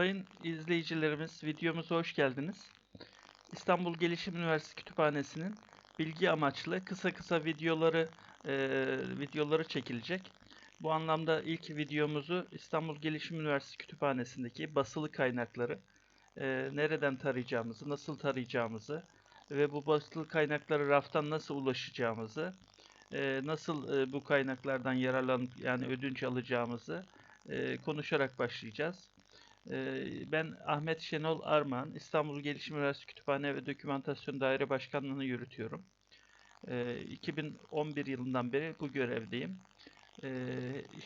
Sayın izleyicilerimiz, videomuza hoş geldiniz. İstanbul Gelişim Üniversitesi Kütüphanesi'nin bilgi amaçlı kısa kısa videoları e, videoları çekilecek. Bu anlamda ilk videomuzu İstanbul Gelişim Üniversitesi Kütüphanesi'ndeki basılı kaynakları e, nereden tarayacağımızı, nasıl tarayacağımızı ve bu basılı kaynaklara raftan nasıl ulaşacağımızı, e, nasıl e, bu kaynaklardan yararlanıp yani ödünç alacağımızı e, konuşarak başlayacağız. Ben Ahmet Şenol Armağan, İstanbul Gelişim Üniversitesi Kütüphane ve Dokümantasyon Daire Başkanlığı'nı yürütüyorum. E, 2011 yılından beri bu görevdeyim.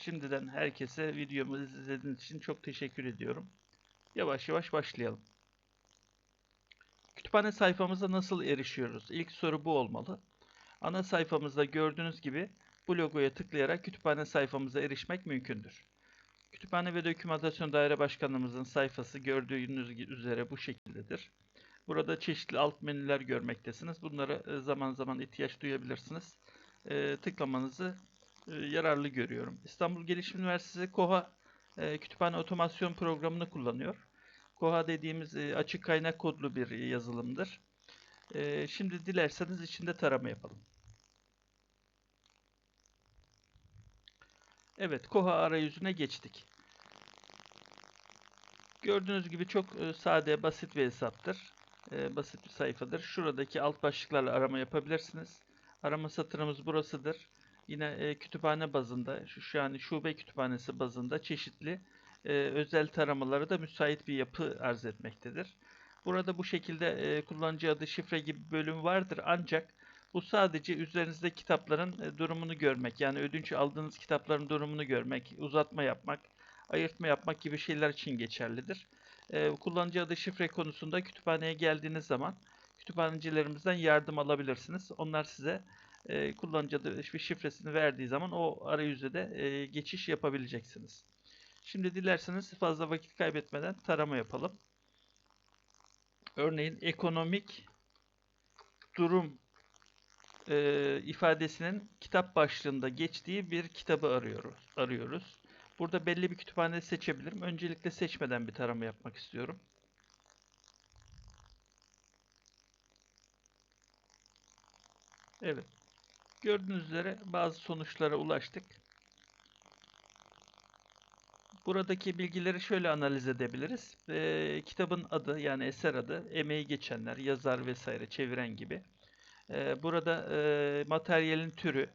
Şimdiden herkese videomu izlediğiniz için çok teşekkür ediyorum. Yavaş yavaş başlayalım. Kütüphane sayfamıza nasıl erişiyoruz? İlk soru bu olmalı. Ana sayfamızda gördüğünüz gibi bu logoya tıklayarak kütüphane sayfamıza erişmek mümkündür. Kütüphane ve Dokümantasyon Daire Başkanlığımızın sayfası gördüğünüz üzere bu şekildedir. Burada çeşitli alt menüler görmektesiniz. Bunları e, zaman zaman ihtiyaç duyabilirsiniz. E, tıklamanızı e, yararlı görüyorum. İstanbul Gelişim Üniversitesi KOHA e, Kütüphane Otomasyon Programı'nı kullanıyor. KOHA dediğimiz e, açık kaynak kodlu bir yazılımdır. E, şimdi dilerseniz içinde tarama yapalım. Evet, Koha arayüzüne geçtik. Gördüğünüz gibi çok e, sade, basit bir hesaptır. E, basit bir sayfadır. Şuradaki alt başlıklarla arama yapabilirsiniz. Arama satırımız burasıdır. Yine e, kütüphane bazında, şu, yani şube kütüphanesi bazında çeşitli özel taramaları da müsait bir yapı arz etmektedir. Burada bu şekilde kullanıcı adı, şifre gibi bölüm vardır ancak bu sadece üzerinizde kitapların durumunu görmek, yani ödünç aldığınız kitapların durumunu görmek, uzatma yapmak, ayırtma yapmak gibi şeyler için geçerlidir. E, kullanıcı adı şifre konusunda kütüphaneye geldiğiniz zaman kütüphanecilerimizden yardım alabilirsiniz. Onlar size e, kullanıcı adı ve şifresini verdiği zaman o arayüze de e, geçiş yapabileceksiniz. Şimdi dilerseniz fazla vakit kaybetmeden tarama yapalım. Örneğin ekonomik durum e, ifadesinin kitap başlığında geçtiği bir kitabı arıyoruz. arıyoruz. Burada belli bir kütüphane seçebilirim. Öncelikle seçmeden bir tarama yapmak istiyorum. Evet. Gördüğünüz üzere bazı sonuçlara ulaştık. Buradaki bilgileri şöyle analiz edebiliriz. E, kitabın adı yani eser adı, emeği geçenler, yazar vesaire, çeviren gibi. E, burada e, materyalin türü,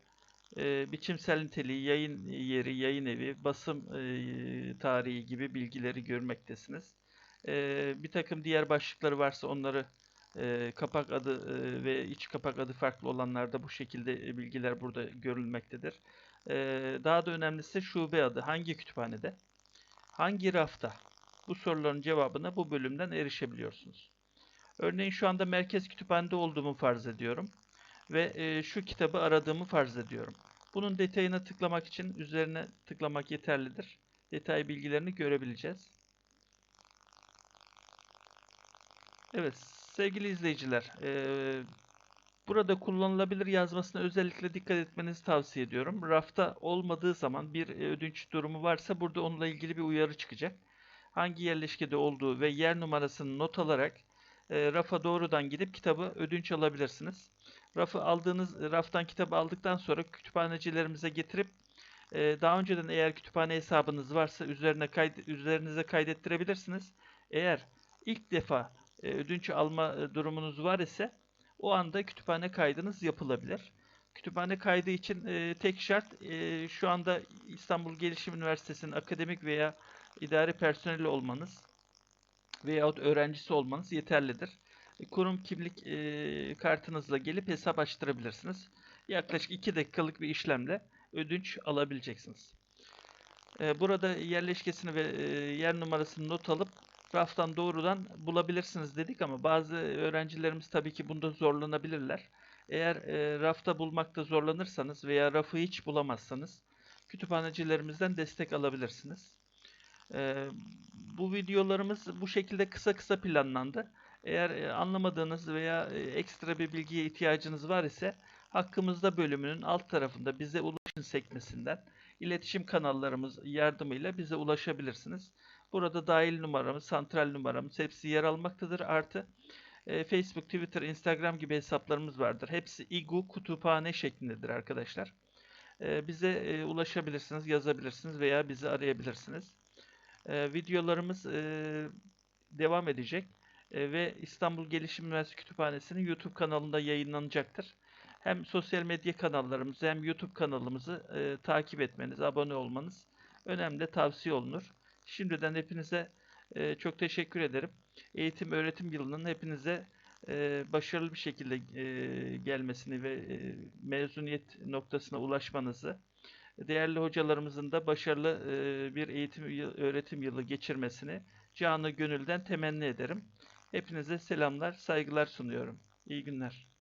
e, biçimsel niteliği, yayın yeri, yayın evi, basım e, tarihi gibi bilgileri görmektesiniz. E, bir takım diğer başlıkları varsa onları e, kapak adı e, ve iç kapak adı farklı olanlarda bu şekilde bilgiler burada görülmektedir. E, daha da önemlisi şube adı hangi kütüphanede, hangi rafta? Bu soruların cevabına bu bölümden erişebiliyorsunuz. Örneğin şu anda merkez kütüphanede olduğumu farz ediyorum ve e, şu kitabı aradığımı farz ediyorum. Bunun detayına tıklamak için üzerine tıklamak yeterlidir. Detay bilgilerini görebileceğiz. Evet sevgili izleyiciler, e, burada kullanılabilir yazmasına özellikle dikkat etmenizi tavsiye ediyorum. Rafta olmadığı zaman bir ödünç durumu varsa burada onunla ilgili bir uyarı çıkacak. Hangi yerleşkede olduğu ve yer numarasını not alarak e, rafa doğrudan gidip kitabı ödünç alabilirsiniz. Rafı aldığınız raftan kitabı aldıktan sonra kütüphanecilerimize getirip e, daha önceden eğer kütüphane hesabınız varsa üzerine kayd üzerinize kaydettirebilirsiniz. Eğer ilk defa e, ödünç alma durumunuz var ise o anda kütüphane kaydınız yapılabilir. Kütüphane kaydı için e, tek şart e, şu anda İstanbul Gelişim Üniversitesi'nin akademik veya idari personeli olmanız veyahut öğrencisi olmanız yeterlidir. E, kurum kimlik e, kartınızla gelip hesap açtırabilirsiniz. Yaklaşık 2 dakikalık bir işlemle ödünç alabileceksiniz. E, burada yerleşkesini ve yer numarasını not alıp raftan doğrudan bulabilirsiniz dedik ama bazı öğrencilerimiz tabii ki bunda zorlanabilirler. Eğer rafta bulmakta zorlanırsanız veya rafı hiç bulamazsanız kütüphanecilerimizden destek alabilirsiniz. E, bu videolarımız bu şekilde kısa kısa planlandı. Eğer e, anlamadığınız veya e, ekstra bir bilgiye ihtiyacınız var ise hakkımızda bölümünün alt tarafında bize ulaşın sekmesinden iletişim kanallarımız yardımıyla bize ulaşabilirsiniz. Burada dahil numaramız, santral numaramız hepsi yer almaktadır. Artı e, Facebook, Twitter, Instagram gibi hesaplarımız vardır. Hepsi İGU kütüphane şeklindedir arkadaşlar. E, bize e, ulaşabilirsiniz, yazabilirsiniz veya bizi arayabilirsiniz. E, videolarımız e, devam edecek E, ve İstanbul Gelişim Üniversitesi Kütüphanesi'nin YouTube kanalında yayınlanacaktır. Hem sosyal medya kanallarımızı hem YouTube kanalımızı e, takip etmeniz, abone olmanız önemli tavsiye olunur. Şimdiden hepinize e, çok teşekkür ederim. Eğitim öğretim yılının hepinize e, başarılı bir şekilde e, gelmesini ve e, mezuniyet noktasına ulaşmanızı, değerli hocalarımızın da başarılı e, bir eğitim öğretim yılı geçirmesini canı gönülden temenni ederim. Hepinize selamlar, saygılar sunuyorum. İyi günler.